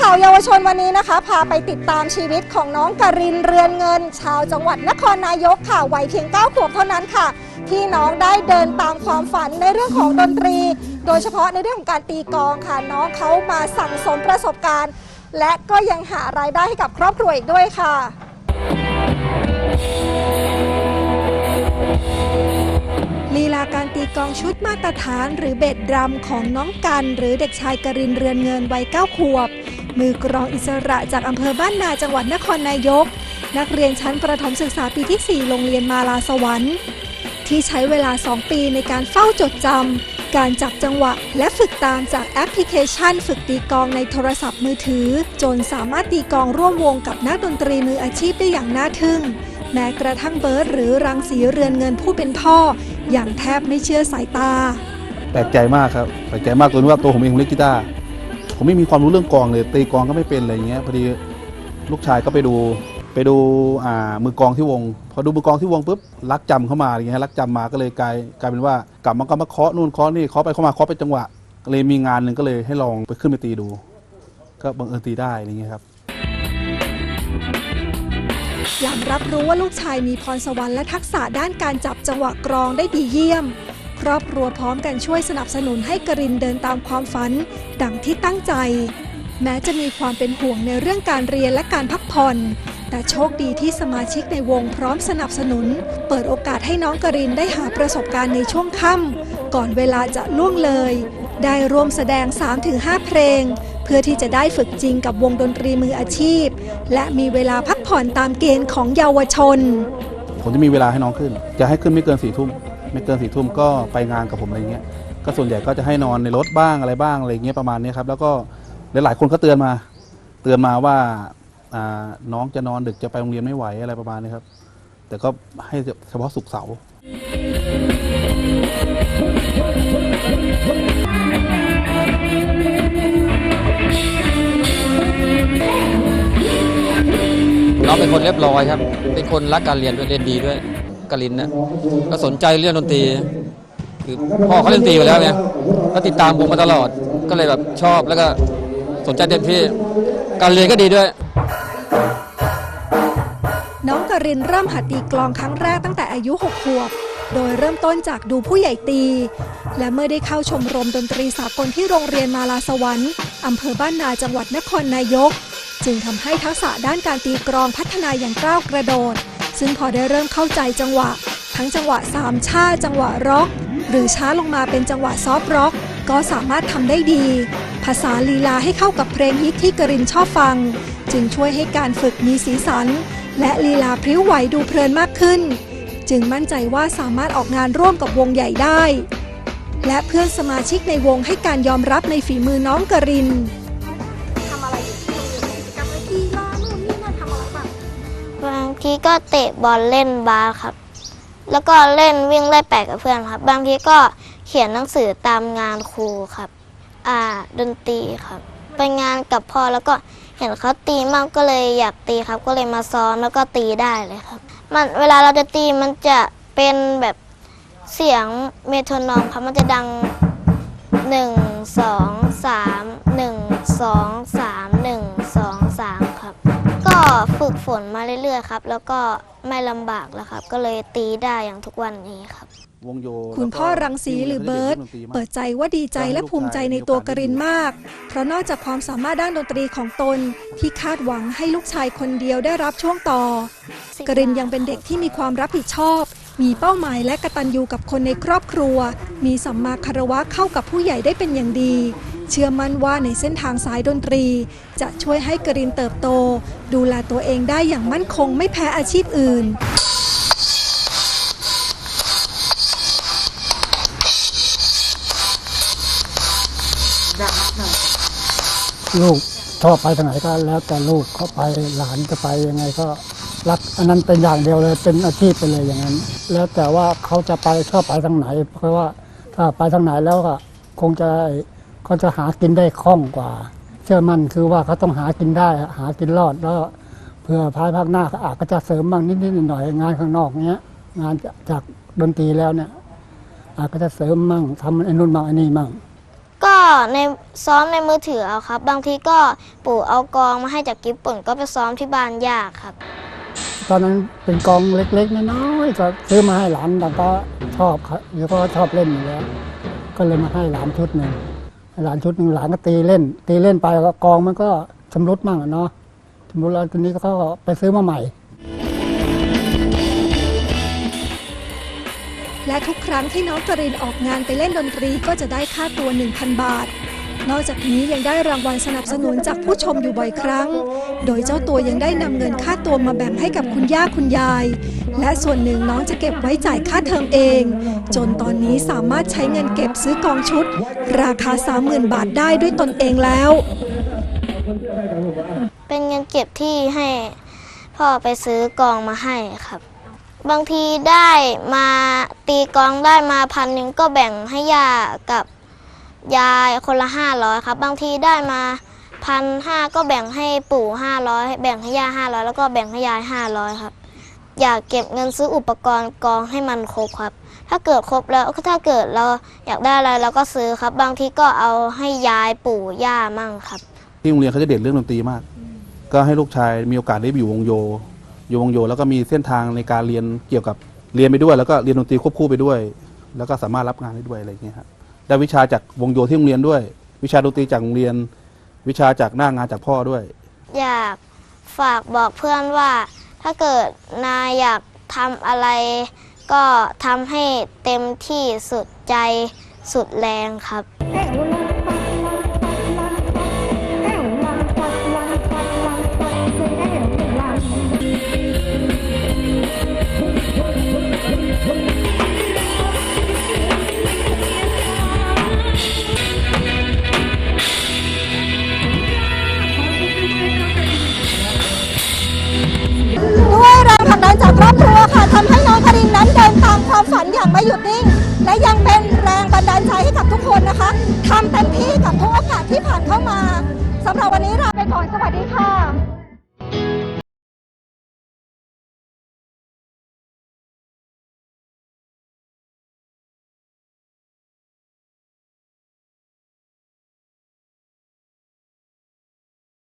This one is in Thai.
ข่าวเยาวชนวันนี้นะคะ พาไปติดตามชีวิตของน้องการินเรือนเงิน ชาวจังหวัดนครนายกค่ะวัยเพียง9ขวบเท่านั้นค่ะ ที่น้องได้เดินตามความฝันในเรื่องของดนตรี โดยเฉพาะในเรื่องของการตีกลองค่ะ น้องเขามาสั่งสมประสบการณ์ และก็ยังหารายได้ให้กับครอบครัวอีกด้วยค่ะลีลาการตีกองชุดมาตรฐานหรือเบสดรัมของน้องกัน หรือเด็กชายกรินเรือนเงินวัย9ขวบ มือกรองอิสระจากอำเภอบ้านนาจังหวัดนครนายก นักเรียนชั้นประถมศึกษาปีที่ 4 โรงเรียนมาลาสวรรค์ที่ใช้เวลา 2 ปีในการเฝ้าจดจำ การจับจังหวะ และฝึกตามจากแอปพลิเคชัน ฝึกตีกองในโทรศัพท์มือถือ จนสามารถตีกองร่วมวงกับนักดนตรีมืออาชีพได้อย่างน่าทึ่ง แม้กระทั่งเบิร์ดหรือรังสีเรือนเงินผู้เป็นพ่อ อย่างแทบไม่เชื่อสายตา แปลกใจมากครับ แปลกใจมากตัวนี้ว่าตัวผมเองเล่นกีตาร์ ผมไม่มีความรู้เรื่องกองเลย ตีกองก็ไม่เป็นอะไรเงี้ยพอดีลูกชายก็ไปดูไปดูอ่ามือกองที่วง พอดูมือกองที่วงปุ๊บรักจำเข้ามาอะไรเงี้ยรักจำมาก็เลยกลายกลายเป็นว่ากลับมาก็มาเคาะนู่นเคาะนี่เคาะไปเคาะมาเคาะไปจังหวะเลยมีงานหนึ่งก็เลยให้ลองไปขึ้นไปตีดู ก็บังเอิญตีได้อะไรเงี้ยครับหลังรับรู้ว่าลูกชายมีพรสวรรค์และทักษะด้านการจับจังหวะกรองได้ดีเยี่ยม ครอบครัวพร้อมกันช่วยสนับสนุนให้กรินเดินตามความฝัน ดังที่ตั้งใจ แม้จะมีความเป็นห่วงในเรื่องการเรียนและการพักผ่อน แต่โชคดีที่สมาชิกในวงพร้อมสนับสนุน เปิดโอกาสให้น้องกรินได้หาประสบการณ์ในช่วงค่ำก่อนเวลาจะล่วงเลย ได้ร่วมแสดง 3-5 เพลง เพื่อที่จะได้ฝึกจริงกับวงดนตรีมืออาชีพ และมีเวลาพักผ่อนตามเกณฑ์ของเยาวชน ผมจะมีเวลาให้น้องขึ้น จะให้ขึ้นไม่เกินสี่ทุ่ม ไม่เกินสี่ทุ่มก็ไปงานกับผมอะไรเงี้ยก็ส่วนใหญ่ก็จะให้นอนในรถบ้างอะไรบ้างอะไรเงี้ยประมาณนี้ครับ แล้วก็หลายๆคนก็เตือนมา เตือนมาว่าน้องจะนอนดึกจะไปโรงเรียนไม่ไหวอะไรประมาณนี้ครับ แต่ก็ให้เฉพาะศุกเสาร์น้องเป็นคนเรียบร้อยครับ เป็นคนรักการเรียนด้วยเรียนดีด้วย กลินนะก็สนใจเรื่องดนตรี คือพ่อเขาเล่นดนตรีอยู่แล้วไงก็ติดตามวงมาตลอดก็เลยแบบชอบแล้วก็สนใจเต็มที่การเรียนก็ดีด้วย น้องกรินเริ่มหัดตีกลองครั้งแรกตั้งแต่อายุ6ขวบโดยเริ่มต้นจากดูผู้ใหญ่ตี และเมื่อได้เข้าชมรมดนตรีสากลที่โรงเรียนมาลาสวรรค์อำเภอบ้านนาจังหวัดนครนายก จึงทำให้ทักษะด้านการตีกลองพัฒนาอย่างก้าวกระโดด ซึ่งพอได้เริ่มเข้าใจจังหวะ ทั้งจังหวะสามชาจังหวะร็อก หรือช้าลงมาเป็นจังหวะซอฟร็อก ก็สามารถทำได้ดี ภาษาลีลาให้เข้ากับเพลงฮิตที่กรินชอบฟัง จึงช่วยให้การฝึกมีสีสัน และลีลาพริ้วไหวดูเพลินมากขึ้น จึงมั่นใจว่าสามารถออกงานร่วมกับวงใหญ่ได้ และเพื่อนสมาชิกในวงให้การยอมรับในฝีมือน้องกริน ทีก็เตะบอลเล่นบาสครับ แล้วก็เล่นวิ่งไล่แปะกับเพื่อนครับ บางทีก็เขียนหนังสือตามงานครูครับ อ่า ดนตรีครับ ไปงานกับพ่อแล้วก็เห็นเขาตีมากก็เลยอยากตีครับ ก็เลยมาซ้อมแล้วก็ตีได้เลยครับ มันเวลาเราจะตีมันจะเป็นแบบเสียงเมโทรนอมครับ มันจะดังหนึ่งสองสามหนึ่งสอง นมาเรื่อยๆครับ แล้วก็ไม่ลำบากแล้วครับ ก็เลยตีได้อย่างทุกวันนี้ครับ วงโยคุณพ่อรังสีหรือเบิร์ตเปิดใจว่าดีใจและภูมิใจในตัวกรินมาก เพราะนอกจากความสามารถด้านดนตรีของตน ที่คาดหวังให้ลูกชายคนเดียวได้รับช่วงต่อ กรินยังเป็นเด็กที่มีความรับผิดชอบ มีเป้าหมายและกตัญญูกับคนในครอบครัว มีสัมมาคารวะเข้ากับผู้ใหญ่ได้เป็นอย่างดี เชื่อมั่นว่าในเส้นทางสายดนตรี จะช่วยให้กรินเติบโต ดูแลตัวเองได้อย่างมั่นคงไม่แพ้อาชีพอื่นลูกชอบไปทางไหนก็แล้วแต่ลูกเขาไปหลานจะไปยังไงก็รักอันนั้นเป็นอย่างเดียวเลยเป็นอาชีพไปเลยอย่างนั้น แล้วแต่ว่าเขาจะไปชอบไปทางไหน เพราะว่าถ้าไปทางไหนแล้วก็คงจะ เขาจะหากินได้คล่องกว่า เชื่อมั่นคือว่าเขาต้องหากินได้อะหากินรอดแล้วเพื่อภายภาคหน้าเขาอาจก็จะเสริมบ้างนิดๆหน่อยๆงานข้างนอกเนี้ย งานจากดนตรีแล้วเนี่ย อาจก็จะเสริมมั่งทำไอ้นู่นมั่งไอ้นี่มั่งก็ในซ้อมในมือถือเอาครับ บางทีก็ปู่เอากลองมาให้จากญี่ปุ่นก็ไปซ้อมที่บ้านย่าครับ ตอนนั้นเป็นกองเล็กๆน้อยๆก็ซื้อมาให้หลานแต่ก็ชอบครับแล้วก็ชอบเล่นอยู่แล้วก็เลยมาให้หลานชุดหนึ่งใหลานชุดหนึ่งหลานก็ตีเล่น ตีเล่นไปก็กองมันก็ชำรุดมั่งอะเนาะชำรุดแล้วทีนี้ก็ไปซื้อมาใหม่ และทุกครั้งที่น้องกรินออกงานไปเล่นดนตรีก็จะได้ค่าตัว 1,000 บาท นอกจากนี้ยังได้รางวัลสนับสนุนจากผู้ชมอยู่บ่อยครั้ง โดยเจ้าตัวยังได้นำเงินค่าตัวมาแบ่งให้กับคุณย่าคุณยาย และส่วนหนึ่งน้องจะเก็บไว้จ่ายค่าเทอมเอง จนตอนนี้สามารถใช้เงินเก็บซื้อกองชุด ราคา 30,000 บาทได้ด้วยตนเองแล้ว เป็นเงินเก็บที่ให้พ่อไปซื้อกองมาให้ครับ บางทีได้มาตีกองได้มาพันหนึ่งก็แบ่งให้ย่ากับ ยายคนละห้าร้อยครับ บางทีได้มาพันห้าก็แบ่งให้ปู่ห้าร้อยแบ่งให้ย่าห้าร้อยแล้วก็แบ่งให้ยายห้าร้อยครับ อยากเก็บเงินซื้ออุปกรณ์กองให้มันครบครับ ถ้าเกิดครบแล้วถ้าเกิดเราอยากได้อะไรเราก็ซื้อครับ บางทีก็เอาให้ยายปู่ย่ามั่งครับ ที่โรงเรียนเขาจะเด่นเรื่องดนตรีมาก ก็ให้ลูกชายมีโอกาสได้ไปอยู่วงโย อยู่วงโยแล้วก็มีเส้นทางในการเรียนเกี่ยวกับเรียนไปด้วย แล้วก็เรียนดนตรีควบคู่ไปด้วย แล้วก็สามารถรับงานได้ด้วยอะไรอย่างเงี้ยครับ ได้วิชาจากวงโยที่โรงเรียนด้วย วิชาดนตรีจากโรงเรียน วิชาจากหน้างานจากพ่อด้วย อยากฝากบอกเพื่อนว่า ถ้าเกิดนายอยากทำอะไร ก็ทำให้เต็มที่สุดใจสุดแรงครับ อบครัวค่ะทำให้น้องคารินนั้นเดินตามความฝันอย่างไม่หยุดนิ่ง และยังเป็นแรงบันดาลใจให้กับทุกคนนะคะทำเต็มที่กับทุกโอกาสที่ผ่านเข้ามาสำหรับวันนี้ลาไปก่อนสวัสดีค่ะ